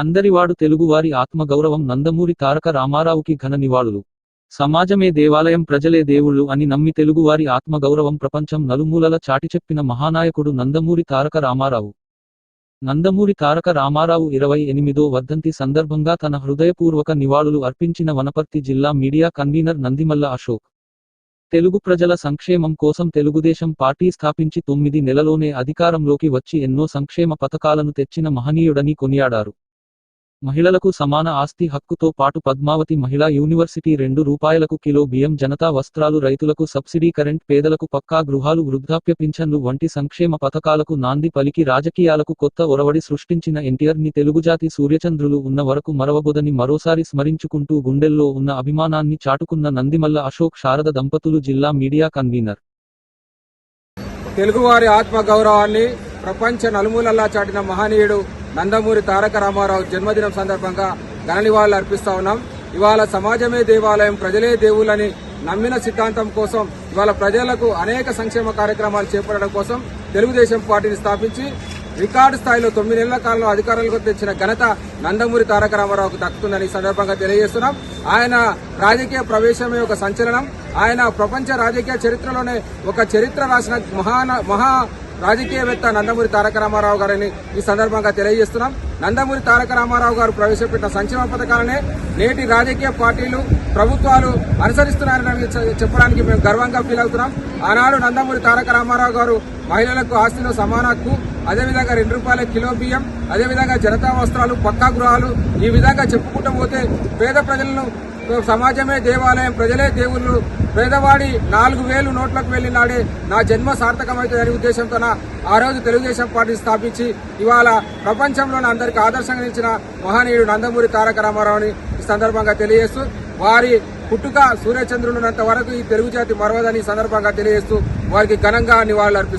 అందరివాడు తెలుగువారి ఆత్మగౌరవం నందమూరి తారక రామారావుకి ఘన నివాళులు. సమాజమే దేవాలయం ప్రజలే దేవుళ్ళు అని నమ్మి తెలుగువారి ఆత్మగౌరవం ప్రపంచం నలుమూలల చాటిచెప్పిన మహానాయకుడు నందమూరి తారక రామారావు. నందమూరి తారక రామారావు ఇరవై ఎనిమిదో వర్ధంతి సందర్భంగా తన హృదయపూర్వక నివాళులు అర్పించిన వనపర్తి జిల్లా మీడియా కన్వీనర్ నందిమల్ల అశోక్. తెలుగు ప్రజల సంక్షేమం కోసం తెలుగుదేశం పార్టీ స్థాపించి తొమ్మిది నెలలోనే అధికారంలోకి వచ్చి ఎన్నో సంక్షేమ పథకాలను తెచ్చిన మహనీయుడని కొనియాడారు. మహిళలకు సమాన ఆస్తి హక్కుతో పాటు పద్మావతి మహిళా యూనివర్సిటీ రెండు రూపాయలకు కిలో బియ్యం జనతా వస్త్రాలు రైతులకు సబ్సిడీ కరెంట్ పేదలకు పక్కా గృహాలు వృద్ధాప్య పింఛన్లు వంటి సంక్షేమ పథకాలకు నాంది పలికి రాజకీయాలకు కొత్త ఒరవడి సృష్టించిన ఎన్టీఆర్ని తెలుగుజాతి సూర్యచంద్రులు ఉన్న వరకు మరవబోదని మరోసారి స్మరించుకుంటూ గుండెల్లో ఉన్న అభిమానాన్ని చాటుకున్న నందిమల్ల అశోక్ శారద దంపతులు జిల్లా మీడియా కన్వీనర్. తెలుగువారి ఆత్మ గౌరవాన్ని ప్రపంచ నలుమూలలా చాటిన మహనీయుడు నందమూరి తారక రామారావు జన్మదినం సందర్భంగా ఘన నివాళులు అర్పిస్తా ఉన్నాం. ఇవాళ సమాజమే దేవాలయం ప్రజలే దేవుళ్ళని నమ్మిన సిద్ధాంతం కోసం ఇవాళ ప్రజలకు అనేక సంక్షేమ కార్యక్రమాలు చేపట్టడం కోసం తెలుగుదేశం పార్టీని స్థాపించి రికార్డు స్థాయిలో తొమ్మిది నెలల కాలంలో అధికారులకు తెచ్చిన ఘనత నందమూరి తారక రామారావుకు దక్కుతుందని సందర్భంగా తెలియజేస్తున్నాం. ఆయన రాజకీయ ప్రవేశమే ఒక సంచలనం. ఆయన ప్రపంచ రాజకీయ చరిత్రలోనే ఒక చరిత్ర రాసిన మహాన మహా రాజకీయవేత్త నందమూరి తారక రామారావు గారని ఈ సందర్భంగా తెలియజేస్తున్నాం. నందమూరి తారక రామారావు గారు ప్రవేశపెట్టిన సంక్షేమ పథకాలనే నేటి రాజకీయ పార్టీలు ప్రభుత్వాలు అనుసరిస్తున్నారని చెప్పడానికి మేము గర్వంగా ఫీల్ అవుతున్నాం. ఆనాడు నందమూరి తారక రామారావు గారు మహిళలకు ఆస్తిలో సమాన హక్కు అదేవిధంగా రెండు రూపాయల కిలో బియ్యం అదేవిధంగా జనతా వస్త్రాలు పక్కా గృహాలు ఈ విధంగా చెప్పుకుంటూ పోతే పేద ప్రజలను సమాజమే దేవాలయం ప్రజలే దేవుళ్ళు. పేదవాడి నాలుగు వేలు నోట్లకు వెళ్ళినాడే. నా జన్మ సార్థకమవుతుందనే ఉద్దేశంతో ఆ రోజు తెలుగుదేశం పార్టీ స్థాపించి ఇవాళ ప్రపంచంలోని అందరికీ ఆదర్శంగా నిలిచిన మహనీయుడు నందమూరి తారక రామారావుని ఈ సందర్భంగా తెలియజేస్తూ వారి పుట్టుక సూర్యచంద్రుడున్నంత వరకు ఈ తెలుగు జాతి మరవదని సందర్భంగా తెలియజేస్తూ వారికి ఘనంగా నివాళులు అర్పిస్తారు